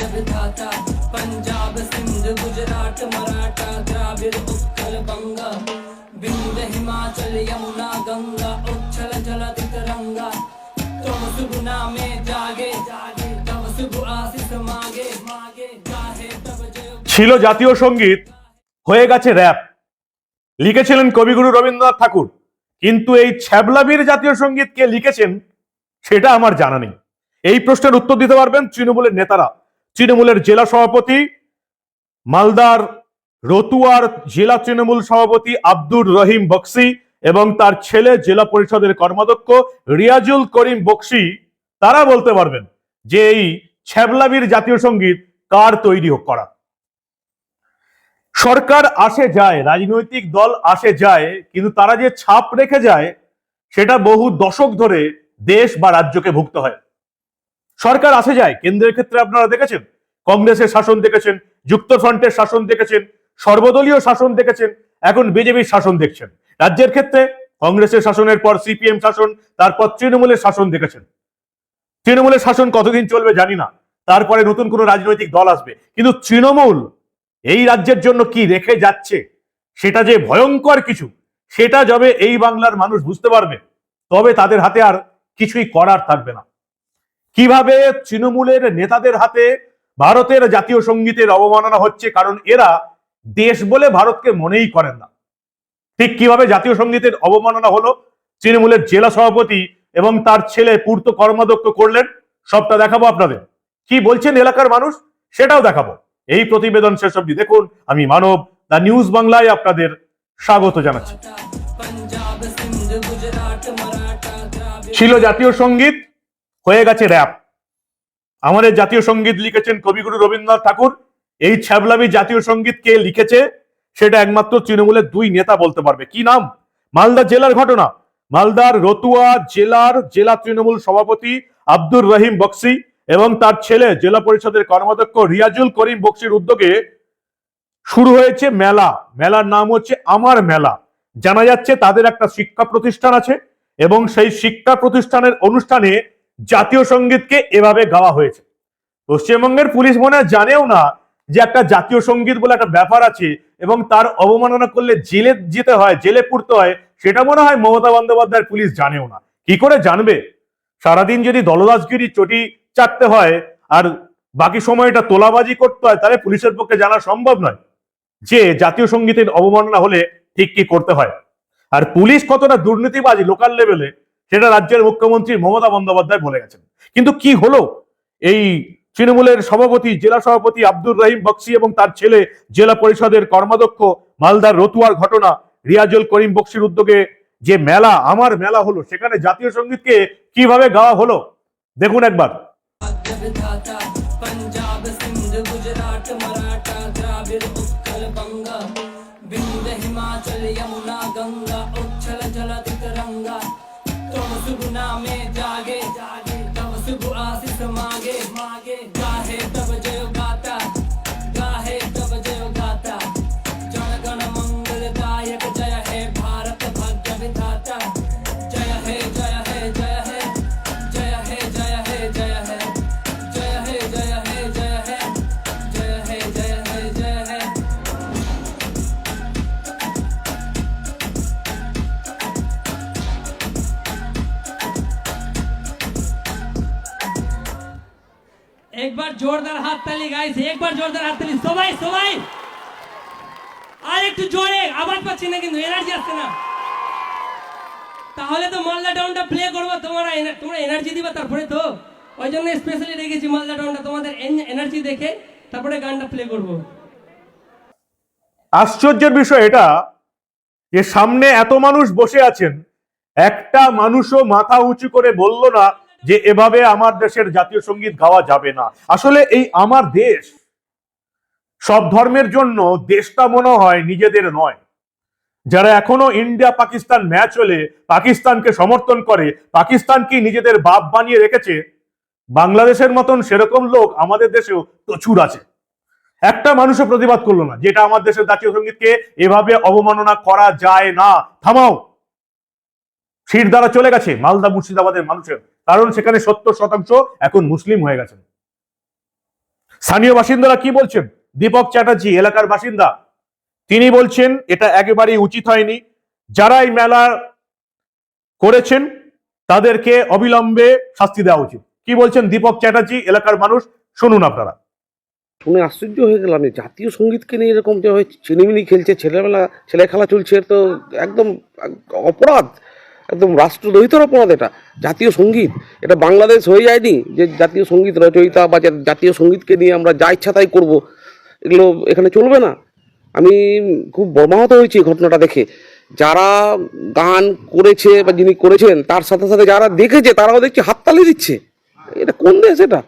विधाता पंजाब सिंध गुजरात मराठा द्राविड उत्कल बंगा विंध हिमाचल यमुना गंगा उच्छल जलधि तरंगा तुम शुभ नामे जागे जागे तब शुभ आशीष मागे मागे गाहे तब जय ছিল জাতীয় সঙ্গীত হয়ে গেছে র্যাপ লিখেছিলেন কবিগুরু রবীন্দ্রনাথ ঠাকুর কিন্তু এই ছ্যাবলাবির জাতীয় সঙ্গীত কে লিখেছেন সেটা আমার জানা নেই এই প্রশ্নের উত্তর দিতে পারবেন তৃণমূলের নেতারা তৃণমূলের জেলা সভাপতি, মালদার রতুয়ার জেলা তৃণমূল সভাপতি আব্দুর রহিম বক্সি এবং তার ছেলে জেলা পরিষদের কর্মাধ্যক্ষ রিয়াজুল করিম বক্সি, তারা বলতে পারবেন যে এই ছ্যাবলাবির জাতীয় সংগীত কার তৈরি হোক করা। সরকার আসে যায়, রাজনৈতিক দল আসে যায়, কিন্তু তারা যে ছাপ রেখে যায়, সেটা বহু দশক ধরে দেশ বা রাজ্যকে ভুগতে হয়। সরকার আসে যায়, কেন্দ্রের ক্ষেত্রে আপনারা দেখেছেন, কংগ্রেসের শাসন দেখেছেন, যুক্তফ্রন্টের শাসন দেখেছেন, সর্বদলীয় শাসন দেখেছেন, এখন বিজেপির শাসন দেখছেন। রাজ্যের ক্ষেত্রে কংগ্রেসের শাসনের পর সিপিএম শাসন, তারপর তৃণমূলের শাসন দেখেছেন। তৃণমূলের শাসন কতদিন চলবে জানি না, তারপরে নতুন কোনো রাজনৈতিক দল আসবে। কিন্তু তৃণমূল এই রাজ্যের জন্য কি রেখে যাচ্ছে, সেটা যে ভয়ঙ্কর কিছু, সেটা যবে এই বাংলার মানুষ বুঝতে পারবে, তবে তাদের হাতে আর কিছুই করার থাকবে না। কীভাবে তৃণমূলের নেতাদের হাতে ভারতের জাতীয় সঙ্গীতের অবমাননা হচ্ছে? কারণ এরা দেশ বলে ভারতকে মনেই করেন না। ঠিক কীভাবে জাতীয় সঙ্গীতের অবমাননা হলো? তৃণমূলের জেলা সভাপতি এবং তার ছেলে পূর্ত কর্মাধ্যক্ষ করলেন। সবটা দেখাবো আপনাদের। কি বলছেন এলাকার মানুষ? সেটাও দেখাবো। এই প্রতিবেদন শেষ অব্দি দেখুন। আমি মানব দা নিউজ বাংলায় আপনাদের স্বাগত জানাচ্ছি। ছিল জাতীয় সংগীত। হয়ে গেছে র্যাপ আমাদের জাতীয় সংগীত লিখেছেন কবিগুরু রবীন্দ্রনাথ ঠাকুর। এই ছ্যাবলামি জাতীয় সংগীত কে লিখেছে, সেটা একমাত্র তৃণমূলের দুই নেতা বলতে পারবে। কি নাম? মালদা জেলার ঘটনা। মালদার রতুয়া জেলার জেলা তৃণমূল সভাপতি আব্দুর রহিম বক্সি এবং তার ছেলে জেলা পরিষদের কর্মাধ্যক্ষ রিয়াজুল করিম বক্সির উদ্যোগে শুরু হয়েছে মেলা। মেলার নাম হচ্ছে আমার মেলা। জানা যাচ্ছে তাদের একটা শিক্ষা প্রতিষ্ঠান আছে এবং সেই শিক্ষা প্রতিষ্ঠানের অনুষ্ঠানে জাতীয় সঙ্গীতকে এভাবে গাওয়া হয়েছে। পশ্চিমবঙ্গের পুলিশ মনে জানেও না যে একটা জাতীয় সংগীত বলে একটা ব্যাপার আছে এবং তার অবমাননা করলে জেলে যেতে হয়, জেলে পুরতে হয়, সেটা মনে হয় মমতা বন্দ্যোপাধ্যায়ের পুলিশ জানেও না। কি করে জানবে? সারাদিন যদি দলদাসগিরি চটি চাটতে হয় আর বাকি সময়টা তোলাবাজি করতে হয়, তাহলে পুলিশের পক্ষে জানা সম্ভব নয় যে জাতীয় সঙ্গীতের অবমাননা হলে ঠিক কি করতে হয়। আর পুলিশ কতটা দুর্নীতিবাজি লোকাল লেভেলে সেটা রাজ্যের মুখ্যমন্ত্রী মমতা বন্দ্যোপাধ্যায় বলে গেছেন। কিন্তু কি হলো? এই তৃণমূলের সভাপতি, জেলা সভাপতি আব্দুর রহিম বক্সি এবং তার ছেলে জেলা পরিষদের কর্মাধ্যক্ষ মালদার রতুয়ার ঘটনা রিয়াজুল করিম বক্সির উদ্যোগে যে মেলা, আমার মেলা হলো, সেখানে জাতীয় সঙ্গীতকে কীভাবে গাওয়া হলো? দেখুন একবার। হিমাচল, যমুনা, গঙ্গা, উচ্ছল জল तो तुम सुगुना में जागे। जागे। तो तब सुबह आशीष मांगे। मांगे गाहे तब जो गाता একবার জোরদার হাত তালি গাইস একবার জোরদার হাত তালি। সবাই সবাই। আর একটু জোরে আওয়াজ পাচ্ছি না কিন্তু এনার্জি আসছে না। তাহলে তো মালদা ডাউনটা প্লে করব, তোমরা তোমরা এনার্জি দিবা তারপরে তো। ওই জন্য স্পেশালি রেখেছি মালদা ডাউনটা তোমাদের এনার্জি দেখে তারপরে গানটা প্লে করব। আশ্চর্যের বিষয় এটা যে সামনে এত মানুষ বসে আছেন, একটা মানুষও মাথা উঁচু করে বলল না যে এভাবে আমার দেশের জাতীয় সংগীত গাওয়া যাবে না। আসলে এই আমার দেশ সব ধর্মের জন্য দেশটা মনে হয় নিজেদের নয়। যারা এখনও ইন্ডিয়া, পাকিস্তান ম্যাচ হলে পাকিস্তানকে সমর্থন করে পাকিস্তানকে নিজেদের বাপ বানিয়ে রেখেছে? বাংলাদেশের মতন সেরকম লোক আমাদের দেশেও প্রচুর আছে। একটা মানুষও প্রতিবাদ করল না যেটা আমার দেশের জাতীয় সঙ্গীতকে এভাবে অবমাননা করা যায় না। থামাও। সিট দ্বারা চলে গেছে, মালদা মুর্শিদাবাদের মানুষের। কারণ সেখানে সত্তর শতাংশ এখন মুসলিম হয়ে গেছেন। স্থানীয় বাসিন্দারা কি বলছেন? দীপক চ্যাটার্জি, এলাকার বাসিন্দা। তিনি বলছেন, এটা একেবারেই উচিত হয়নি। যারা এই মেলা করেছেন, তাদেরকে অবিলম্বে শাস্তি দেওয়া উচিত। কি বলছেন দীপক চ্যাটার্জি, এলাকার মানুষ? শুনুন আপনারা। শুনে আশ্চর্য হয়ে গেলাম জাতীয় সঙ্গীতকে নিয়ে এরকম যে চিনিমিনি খেলছে, ছেলেবেলা ছেলে খেলা চলছে তো একদম অপরাধ। একদম রাষ্ট্রদ্রোহিতার অপরাধ এটা। জাতীয় সংগীত। এটা বাংলাদেশ হয়ে যায়নি যে জাতীয় সংগীত রচয়িতা বা জাতীয় সঙ্গীতকে নিয়ে আমরা যা ইচ্ছা তাই করব। এগুলো এখানে চলবে না। আমি খুব মর্মাহত হয়েছি ঘটনাটা দেখে। যারা গান করেছে বা যিনি করেছেন, তার সাথে সাথে যারা দেখেছে, তারাও দেখছি, হাততালি দিচ্ছে। এটা কোন দেশ এটা?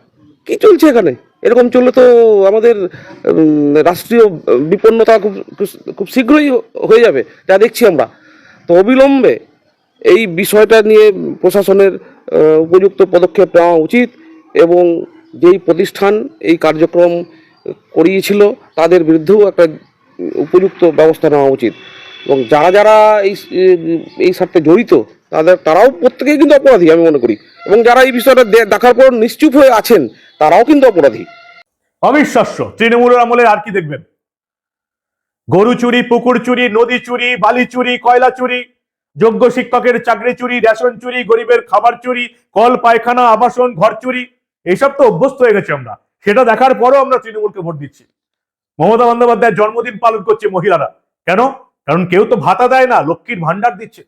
কী চলছে এখানে? এরকম চললে তো আমাদের রাষ্ট্রীয় বিপন্নতা খুব- খুব শীঘ্রই হয়ে যাবে, যা দেখছি আমরা। তো অবিলম্বে এই বিষয়টা নিয়ে প্রশাসনের উপযুক্ত পদক্ষেপ নেওয়া উচিত এবং যেই প্রতিষ্ঠান এই কার্যক্রম করিয়েছিল তাদের বিরুদ্ধেও একটা উপযুক্ত ব্যবস্থা নেওয়া উচিত। এবং যারা যারা এই এই স্বার্থে জড়িত, তাদের, তারাও প্রত্যেকেই কিন্তু অপরাধী, আমি মনে করি। এবং যারা এই বিষয়টা দেখার পর নিশ্চুপ হয়ে আছেন, তারাও কিন্তু অপরাধী। অবিশ্বাস্য, তৃণমূলের আমলে আর কি দেখবেন? গরু চুরি, পুকুর চুরি, নদী চুরি, বালি চুরি, কয়লা চুরি যোগ্য শিক্ষকের চাকরি চুরি, রেশন চুরি, গরিবের খাবার চুরি, কল, পায়খানা, আবাসন, ঘর চুরি এইসব তো অভ্যস্ত হয়ে গেছে আমরা। সেটা দেখার পরও আমরা তৃণমূলকে ভোট দিচ্ছি। মমতা বন্দ্যোপাধ্যায়ের জন্মদিন পালন করছে মহিলারা। কেন? কারণ কেউ তো ভাতা দেয় না, লক্ষ্মীর ভান্ডার দিচ্ছে।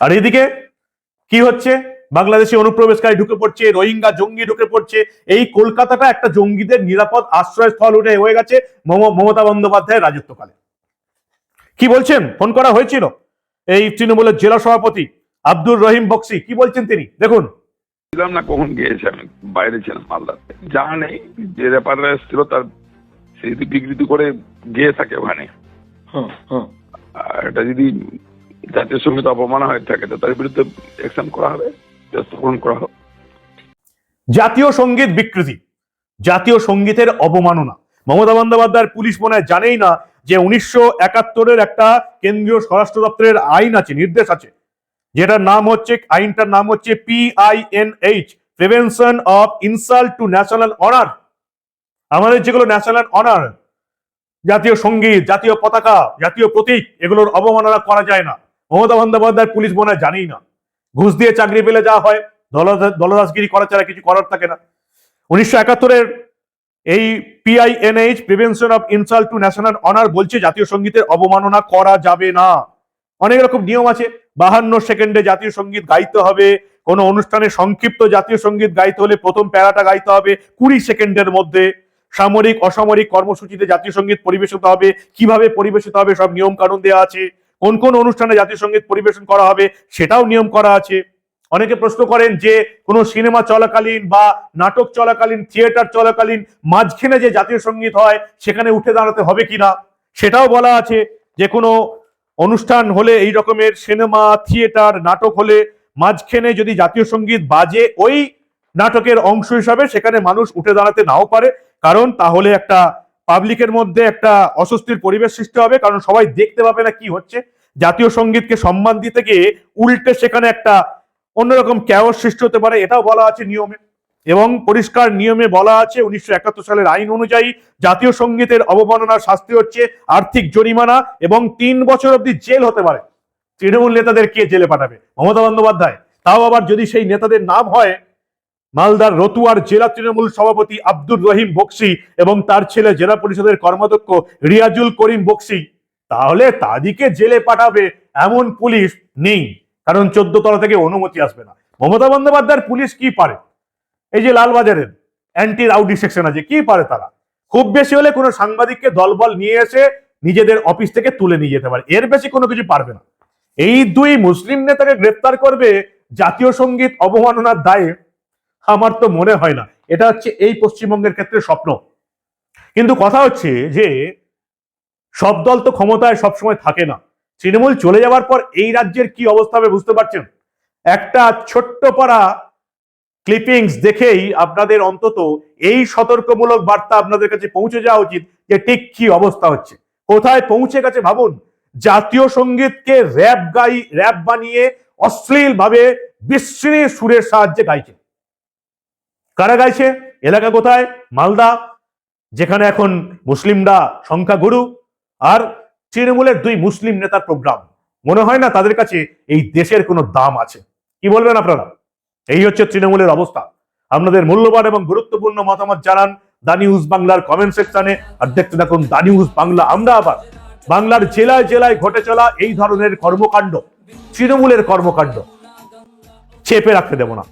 আর এদিকে কি হচ্ছে? বাংলাদেশে অনুপ্রবেশকারী ঢুকে পড়ছে, রোহিঙ্গা জঙ্গি ঢুকে পড়ছে। এই কলকাতাটা একটা জঙ্গিদের নিরাপদ আশ্রয়স্থল উঠে হয়ে গেছে মমতা বন্দ্যোপাধ্যায়ের রাজত্বকালে। কি বলছেন? ফোন করা হয়েছিল? এই তৃণমূলের জেলা সভাপতি আব্দুর রহিম বক্সি কি বলছেন তিনি? দেখুন। ছিলাম না কখন গিয়েছে? আমি বাইরে ছিলাম মালদাতে। জানা নেই যে ব্যাপারটা এসেছিল তার স্মৃতি বিকৃতি করে গিয়ে থাকে ওখানে। আর এটা যদি জাতীয় সংগীত অপমান হয়ে থাকে তো তার বিরুদ্ধে অ্যাকশন করা হবে গ্রহণ করা হবে জাতীয় সংগীত বিকৃতি জাতীয় সঙ্গীতের অবমাননা। মমতা বন্দ্যোপাধ্যায়ের পুলিশ মনে হয় জানেই না যে উনিশশো একাত্তরের একটা কেন্দ্রীয় স্বরাষ্ট্র দপ্তরের আইন আছে, নির্দেশ আছে, যেটার নাম হচ্ছে, আইনটার নাম হচ্ছে PINH prevention of insult to national honour আমাদের যেগুলো ন্যাশনাল অনার জাতীয় সংগীত, জাতীয় পতাকা, জাতীয় প্রতীক, এগুলোর অবমাননা করা যায় না। মমতা বন্দ্যোপাধ্যায়ের পুলিশ মনে জানেই না। ঘুষ দিয়ে চাকরি পেলে যা হয় দলদাস- দলদাসগিরি করা ছাড়া কিছু করার থাকে না। উনিশশো একাত্তরের এই PINH prevention of insult to national honour বলছে, জাতীয় সঙ্গীতের অবমাননা করা যাবে না। অনেক রকম নিয়ম আছে। বাহান্ন সেকেন্ডে জাতীয় সংগীত গাইতে হবে। কোনো অনুষ্ঠানে সংক্ষিপ্ত জাতীয় সংগীত গাইতে হলে প্রথম প্যারাটা গাইতে হবে কুড়ি সেকেন্ডের মধ্যে। সামরিক, অসামরিক কর্মসূচিতে জাতীয় সংগীত পরিবেশিত হবে। কীভাবে পরিবেশিত হবে সব নিয়ম কানুন দেওয়া আছে। কোন কোন অনুষ্ঠানে জাতীয় সংগীত পরিবেশন করা হবে সেটাও নিয়ম করা আছে। অনেকে প্রশ্ন করেন যে কোনো সিনেমা চলাকালীন বা নাটক চলাকালীন, থিয়েটার চলাকালীন মাঝখানে যে জাতীয় সংগীত হয়, সেখানে উঠে দাঁড়াতে হবে কিনা? সেটাও বলা আছে যে কোনো অনুষ্ঠান হলে এই রকমের সিনেমা, থিয়েটার, নাটক হলে মাঝখানে যদি জাতীয় সংগীত বাজে, ওই নাটকের অংশ হিসাবে সেখানে মানুষ উঠে দাঁড়াতে নাও পারে। কারণ তাহলে একটা পাবলিকের মধ্যে একটা অস্বস্তির পরিবেশ সৃষ্টি হবে, কারণ সবাই দেখতে পাবে না কি হচ্ছে। জাতীয় সঙ্গীতকে সম্মান দিতে গিয়ে উল্টে সেখানে একটা অন্যরকম ক্যাওয়ার সৃষ্টি হতে পারে, এটাও বলা আছে নিয়মে। এবং পরিষ্কার নিয়মে বলা আছে উনিশশো একাত্তর সালের আইন অনুযায়ী জাতীয় সঙ্গীতের অবমাননার শাস্তি হচ্ছে আর্থিক জরিমানা এবং তিন বছর অবধি জেল হতে পারে। তৃণমূল নেতাদের কে জেলে পাঠাবে? মমতা বন্দ্যোপাধ্যায়। তাও আবার যদি সেই নেতাদের নাম হয়, মালদার রতুয়ার জেলা তৃণমূল সভাপতি আব্দুর রহিম বক্সি এবং তার ছেলে জেলা পরিষদের কর্মাধ্যক্ষ রিয়াজুল করিম বক্সি, তাহলে তাদিকে জেলে পাঠাবে এমন পুলিশ নেই। কারণ চোদ্দ তলা থেকে অনুমতি আসবে না। মমতা বন্দ্যোপাধ্যায়ের পুলিশ কি পারে? এই যে লালবাজারের অ্যান্টি রাউডি সেকশন আছে, কি পারে তারা? খুব বেশি হলে কোনো সাংবাদিককে দলবল নিয়ে এসে নিজেদের অফিস থেকে তুলে নিয়ে যেতে পারে। এর বেশি কোনো কিছু পারবে না। এই দুই মুসলিম নেতাকে গ্রেফতার করবে জাতীয় সংগীত অবমাননার দায়ে আমার তো মনে হয় না। এটা হচ্ছে এই পশ্চিমবঙ্গের ক্ষেত্রে স্বপ্ন। কিন্তু কথা হচ্ছে যে সব দল তো ক্ষমতায় সবসময় থাকে না। তৃণমূল চলে যাওয়ার পর এই রাজ্যের কি অবস্থা হবে বুঝতে পারছেন? একটা ছোট্ট পাড়া ক্লিপিংস দেখেই আপনাদের অন্তত এই সতর্কমূলক বার্তা আপনাদের কাছে পৌঁছে যাওয়া উচিত যে ঠিক কি অবস্থা হচ্ছে। কোথায় পৌঁছে গেছে ভাবুন? জাতীয় সঙ্গীতকে র্যাপ গাই র্যাপ বানিয়ে অশ্লীল ভাবে বিশ্রী সুরের সাহায্যে গাইছে। কারা গাইছে? এলাকা কোথায়? মালদা, যেখানে এখন মুসলিমরা সংখ্যাগুরু। আর তৃণমূলের দুই মুসলিম নেতার প্রোগ্রাম। মনে হয় না তাদের কাছে এই দেশের কোনো দাম আছে। কি বলবেন আপনারা? এই হচ্ছে তৃণমূলের অবস্থা। আপনাদের মূল্যবান এবং গুরুত্বপূর্ণ মতামত জানান দা নিউজ বাংলার কমেন্ট সেকশনে। আর দেখতে থাকুন দা নিউজ বাংলা। আমরা আবার বাংলার জেলায় জেলায় ঘটে চলা এই ধরনের কর্মকাণ্ড, তৃণমূলের কর্মকাণ্ড, চেপে রাখতে দেব না।